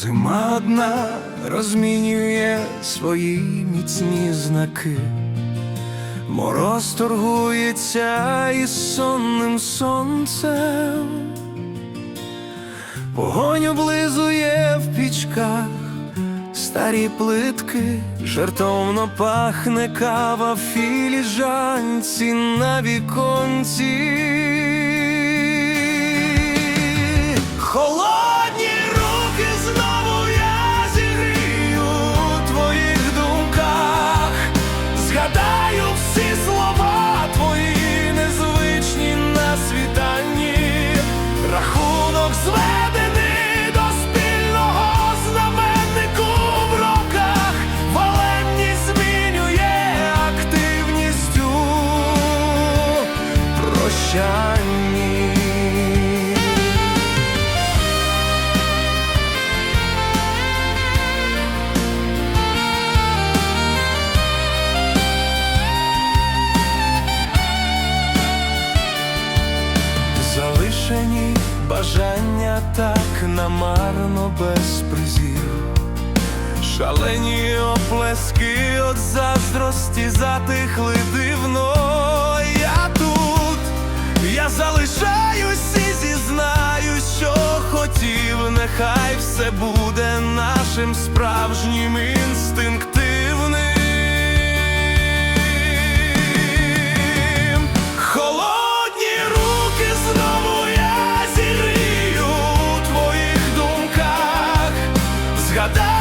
Зима одна розмінює свої міцні знаки, мороз торгується із сонним сонцем, Вогонь облизує в пічках старі плитки, жартовно пахне кава в філіжанці на віконці. Холодні Залишені бажання так намарно без призів, шалені оплески от заздрості затихли дивно. Я Хай все буде нашим справжнім інстинктивним. Холодні руки знову я зірію у твоїх думках. Згадай